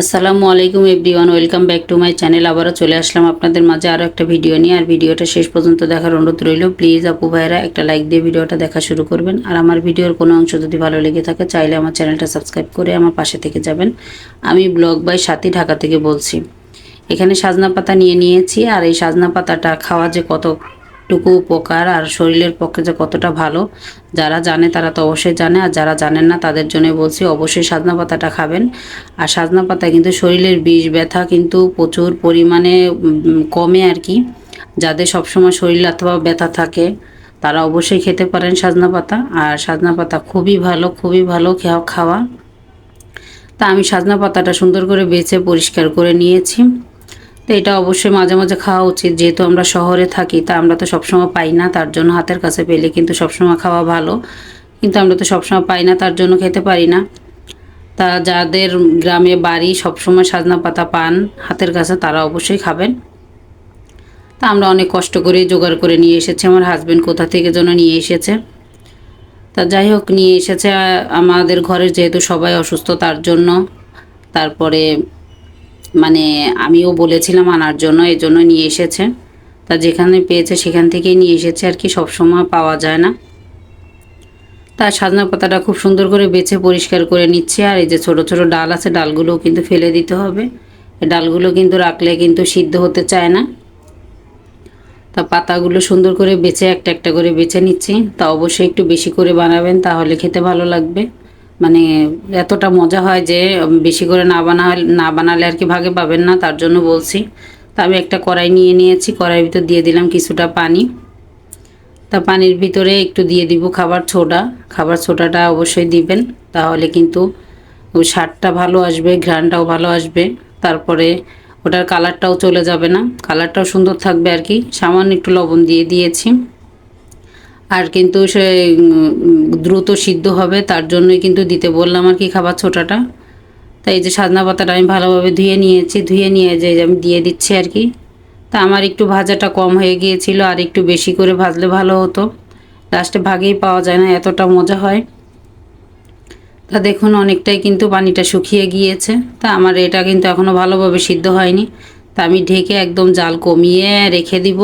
আসসালামু আলাইকুম everyone, welcome back to my channel. আবারও চলে আসলাম আপনাদের মাঝে আরও একটা ভিডিও নিয়ে। আর ভিডিওটা শেষ পর্যন্ত দেখার অনুরোধ রইল। প্লিজ আপু ভাইরা একটা লাইক দিয়ে ভিডিওটা দেখা শুরু করবেন। আর আমার ভিডিওর কোনো অংশ যদি ভালো লেগে থাকে, চাইলে আমার চ্যানেলটা সাবস্ক্রাইব করে আমার পাশে থেকে যাবেন। আমি ব্লগ বাই সাথী ঢাকা থেকে বলছি। এখানে সাজনা পাতা নিয়ে নিয়েছি। আর এই সাজনা পাতাটা খাওয়া যে কতটুকু উপকার আর শরীরের পক্ষে যে কতটা ভালো, যারা জানে তারা তো অবশ্যই জানে, আর যারা জানেন না তাদের জন্য বলছি অবশ্যই সাজনা পাতাটা খাবেন। আর সাজনা পাতা কিন্তু শরীরের বিষ ব্যথা কিন্তু প্রচুর পরিমাণে কমে আর কি। যাদের সবসময় শরীর অথবা ব্যথা থাকে, তারা অবশ্যই খেতে পারেন সাজনা পাতা। আর সাজনা পাতা খুবই ভালো খুবই ভালো খাওয়া। তা আমি সাজনা পাতাটা সুন্দর করে বেছে পরিষ্কার করে নিয়েছি। তো এটা অবশ্যই মাঝে মাঝে খাওয়া উচিত। যেহেতু আমরা শহরে থাকি, তা আমরা তো সবসময় পাই না, তার জন্য হাতের কাছে পেলে কিন্তু সবসময় খাওয়া ভালো। কিন্তু আমরা তো সবসময় পাই না, তার জন্য খেতে পারি না। তা যাদের গ্রামে বাড়ি সবসময় সাজনা পাতা পান হাতের কাছে, তারা অবশ্যই খাবেন। তা আমরা অনেক কষ্ট করে জোগাড় করে নিয়ে এসেছি, আমার হাজব্যান্ড কোথা থেকে যেন নিয়ে এসেছে। তা যাই হোক, নিয়ে এসেছে, আমাদের ঘরের যেহেতু সবাই অসুস্থ, তার জন্য তারপরে মানে আমিও বলেছিলাম আনার জন্য এই জন্য নিয়ে এসেছে। তা যেখানে পেয়েছে সেখান থেকেই নিয়ে এসেছে আর কি, সবসময় পাওয়া যায় না। তা সাজনা পাতাটা খুব সুন্দর করে বেছে পরিষ্কার করে নিচ্ছে, আর এই যে ছোট ছোট ডাল আছে, ডালগুলোও কিন্তু ফেলে দিতে হবে। এই ডালগুলো কিন্তু রাখলে কিন্তু সিদ্ধ হতে চায় না। তা পাতাগুলো সুন্দর করে বেছে, একটা একটা করে বেছে নিচ্ছি। তা অবশ্যই একটু বেশি করে বানাবেন, তাহলে খেতে ভালো লাগবে। মানে এতটা মজা হয় যে বেশি করে না বানা না বানালে আর কি ভাগে পাবেন না, তার জন্য বলছি। তা আমি একটা কড়াই নিয়ে নিয়েছি, কড়াইয়ের ভিতর দিয়ে দিলাম কিছুটা পানি। তা পানির ভিতরে একটু দিয়ে দিব খাবার ছোটা খাবার ছোটাটা অবশ্যই দিবেন, তাহলে কিন্তু ওই স্বাদটা ভালো আসবে, ঘ্রাণটাও ভালো আসবে। তারপরে ওটার কালারটাও চলে যাবে না। কালারটাও সুন্দর থাকবে আর কি। সামান্য একটু লবণ দিয়ে দিয়েছি। আর কিন্তু সে দ্রুত সিদ্ধ হবে, তার জন্যই কিন্তু দিতে বললাম আর কি খাবার ছোটাটা। তাই এই যে সাজনা পাতাটা আমি ভালোভাবে ধুয়ে নিয়েছি, ধুয়ে নিয়ে যে আমি দিয়ে দিচ্ছি আর কি। তা আমার একটু ভাজাটা কম হয়ে গিয়েছিল, আর একটু বেশি করে ভাজলে ভালো হতো। লাস্টে ভাগেই পাওয়া যায় না, এতটা মজা হয়। তা দেখুন, অনেকটাই কিন্তু পানিটা শুকিয়ে গিয়েছে। তা আমার এটা কিন্তু এখনও ভালোভাবে সিদ্ধ হয়নি। তা আমি ঢেকে একদম জাল কমিয়ে রেখে দিব।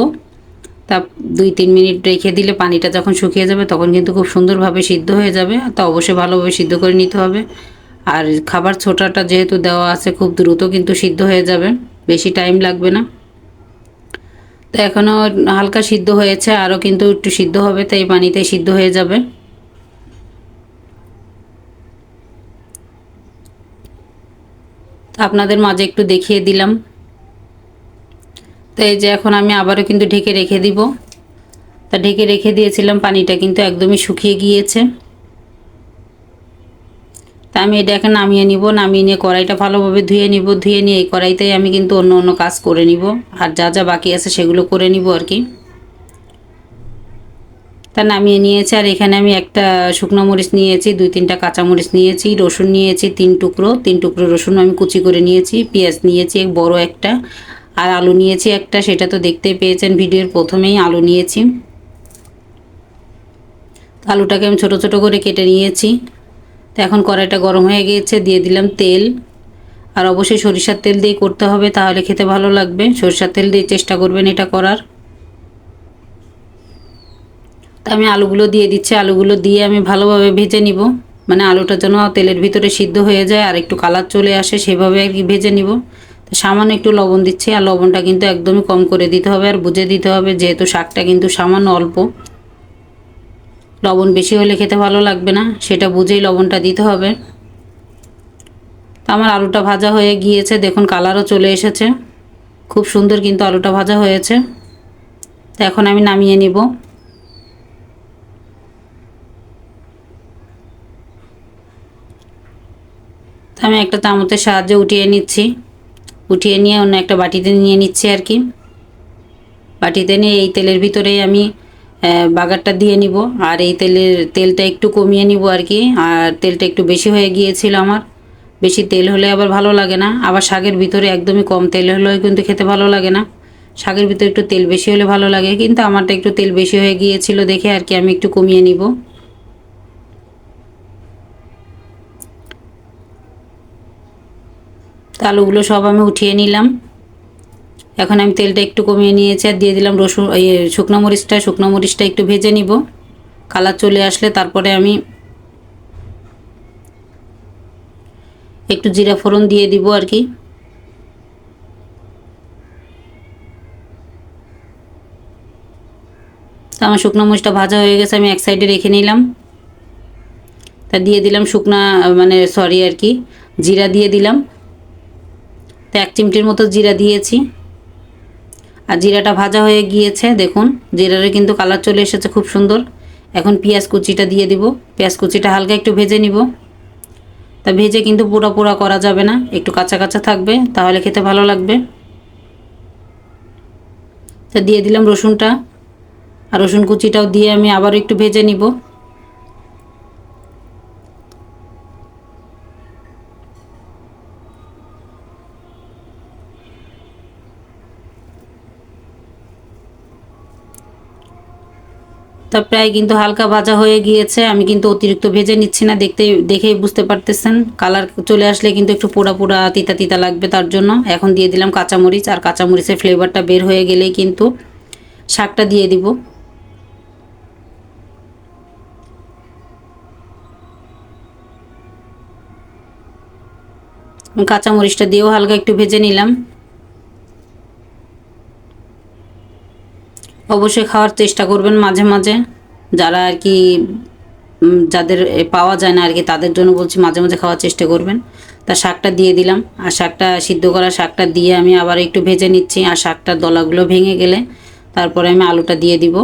তা দুই, তিন মিনিট রেখে দিলে পানিটা যখন শুকিয়ে যাবে তখন কিন্তু খুব সুন্দরভাবে সিদ্ধ হয়ে যাবে। তা অবশ্যই ভালোভাবে সিদ্ধ করে নিতে হবে। আর খাবার ছোটাটা যেহেতু দেওয়া আছে খুব দ্রুত কিন্তু সিদ্ধ হয়ে যাবে। বেশি টাইম লাগবে না। তো এখনও হালকা সিদ্ধ হয়েছে আরও কিন্তু একটু সিদ্ধ হবে, তাই পানিতে সিদ্ধ হয়ে যাবে। আপনাদের মাঝে একটু দেখিয়ে দিলাম। তো এই যে এখন আমি আবারও কিন্তু ঢেকে রেখে দিব। তা ঢেকে রেখে দিয়েছিলাম, পানিটা কিন্তু একদমই শুকিয়ে গিয়েছে। তা আমি এটা এখন নামিয়ে নিব, নামিয়ে নিয়ে কড়াইটা ভালোভাবে ধুয়ে নিব, ধুয়ে নিয়ে এই কড়াইতেই আমি কিন্তু অন্য অন্য কাজ করে নিব। আর যা যা বাকি আছে সেগুলো করে নিব আর কি। তা নামিয়ে নিয়েছি, আর এখানে আমি একটা শুকনো মরিচ নিয়েছি, দুই তিনটা কাঁচা মরিচ নিয়েছি, রসুন নিয়েছি তিন টুকরো। তিন টুকরো রসুন আমি কুচি করে নিয়েছি, পেঁয়াজ নিয়েছি, এক বড় একটা। আর আলু নিয়েছি একটা, সেটা তো দেখতেই পেয়েছেন ভিডিওর প্রথমেই, আলু নিয়েছি। আলুটাকে আমি ছোট ছোট করে কেটে নিয়েছি। তো এখন কড়াইটা গরম হয়ে গিয়েছে, দিয়ে দিলাম তেল। আর অবশ্যই সরিষার তেল দিয়ে করতে হবে, তাহলে খেতে ভালো লাগবে। সরিষার তেল দিয়ে চেষ্টা করবেন এটা করার। তা আমি আলুগুলো দিয়ে দিচ্ছি, আলুগুলো দিয়ে আমি ভালোভাবে ভেজে নিব। মানে আলুটা যেন তেলের ভিতরে সিদ্ধ হয়ে যায় আর একটু কালার চলে আসে, সেভাবে আর কি ভেজে নিব। সামান্য একটু লবণ দিচ্ছি, আর লবণটা কিন্তু একদমই কম করে দিতে হবে, আর বুঝে দিতে হবে যেহেতু শাকটা কিন্তু সামান্য অল্প। লবণ বেশি হলে খেতে ভালো লাগবে না, সেটা বুঝেই লবণটা দিতে হবে। তো আমার আলুটা ভাজা হয়ে গিয়েছে, দেখুন কালারও চলে এসেছে। খুব সুন্দর কিন্তু আলুটা ভাজা হয়েছে। তো এখন আমি নামিয়ে নিব। তো আমি একটা চামচের সাহায্যে উঠিয়ে নিচ্ছি। উঠিয়ে নিয়ে অন্য একটা বাটিতে নিয়ে নিচ্ছি আর কি। বাটিতে নিয়ে এই তেলের ভিতরেই আমি বাগারটা দিয়ে নিব। আর এই তেলের তেলটা একটু কমিয়ে নিব আর কি। আর তেলটা একটু বেশি হয়ে গিয়েছিল আমার। বেশি তেল হলে আবার ভালো লাগে না। আবার শাকের ভিতরে একদমই কম তেল হলেও কিন্তু খেতে ভালো লাগে না। শাকের ভিতরে একটু তেল বেশি হলে ভালো লাগে। কিন্তু আমারটা একটু তেল বেশি হয়ে গিয়েছিল দেখে আর কি আমি একটু কমিয়ে নিব। আলুগুলো সব আমি উঠিয়ে নিলাম। এখন আমি তেলটা একটু কমিয়ে নিয়েছি আর দিয়ে দিলাম রসুন ইয়ে শুকনো মরিচটা শুকনো মরিচটা একটু ভেজে নিব। কালার চলে আসলে তারপরে আমি একটু জিরা ফোড়ন দিয়ে দিব আর কি। তো আমার শুকনো মরিচটা ভাজা হয়ে গেছে, আমি এক সাইডে রেখে নিলাম। তা দিয়ে দিলাম শুকনা মানে সরি আর কি, জিরা দিয়ে দিলাম। তো এক চিমটির মতো জিরা দিয়েছি। আর জিরাটা ভাজা হয়ে গিয়েছে, দেখুন জিরারে কিন্তু কালার চলে এসেছে খুব সুন্দর। এখন পেঁয়াজ কুচিটা দিয়ে দিব। পেঁয়াজ কুচিটা হালকা একটু ভেজে নিব। তা ভেজে কিন্তু পোড়া পোড়া করা যাবে না, একটু কাঁচা কাঁচা থাকবে, তাহলে খেতে ভালো লাগবে। তা দিয়ে দিলাম রসুনটা। আর রসুন কুচিটাও দিয়ে আমি আবার একটু ভেজে নিব। তা প্রায় কিন্তু হালকা ভাজা হয়ে গিয়েছে। আমি কিন্তু অতিরিক্ত ভেজে নিচ্ছি না, দেখতে, দেখেই বুঝতে পারতেছেন। কালার চলে আসলে কিন্তু একটু পোড়া পোড়া, তিতা তিতা লাগবে তার জন্য। এখন দিয়ে দিলাম কাঁচামরিচ, আর কাঁচামরিচের ফ্লেভারটা বের হয়ে গেলেই কিন্তু শাকটা দিয়ে দিব। কাঁচামরিচটা দিয়েও হালকা একটু ভেজে নিলাম। অবশ্যই খাওয়ার চেষ্টা করবেন মাঝে মাঝে। যারা আর কি যাদের পাওয়া যায় না আর কি, তাদের জন্য বলছি মাঝে মাঝে খাওয়ার চেষ্টা করবেন। তা শাকটা দিয়ে দিলাম। আর শাকটা, সিদ্ধ করা শাকটা দিয়ে আমি আবার একটু ভেজে নিচ্ছি। আর শাকটার দলাগুলো ভেঙে গেলে তারপরে আমি আলুটা দিয়ে দিব।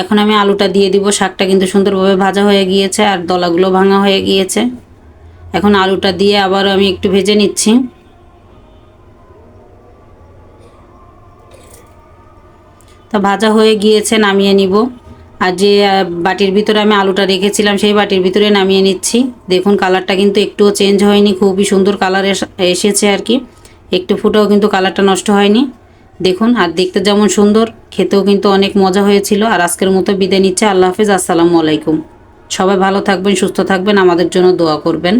এখন আমি আলুটা দিয়ে দিব। শাকটা কিন্তু সুন্দরভাবে ভাজা হয়ে গিয়েছে আর দলাগুলো ভাঙা হয়ে গিয়েছে। এখন আলুটা দিয়ে আবার আমি একটু ভেজে নিচ্ছি। তা ভাজা হয়ে গিয়েছে, নামিয়ে নিব। আর যে বাটির ভিতরে আমি আলুটা রেখেছিলাম, সেই বাটির ভিতরে নামিয়ে নিচ্ছি। দেখুন, কালারটা কিন্তু একটুও চেঞ্জ হয়নি। খুবই সুন্দর কালার এসেছে আর কি। একটু ফুটেও কিন্তু কালারটা নষ্ট হয়নি। দেখুন, আর দেখতে যেমন সুন্দর, খেতেও কিন্তু অনেক মজা হয়েছিল। আর আজকের মতো বিদায় নিচ্ছে। আল্লাহ হাফেজ, আসসালামু আলাইকুম। সবাই ভালো থাকবেন, সুস্থ থাকবেন। আমাদের জন্য দোয়া করবেন।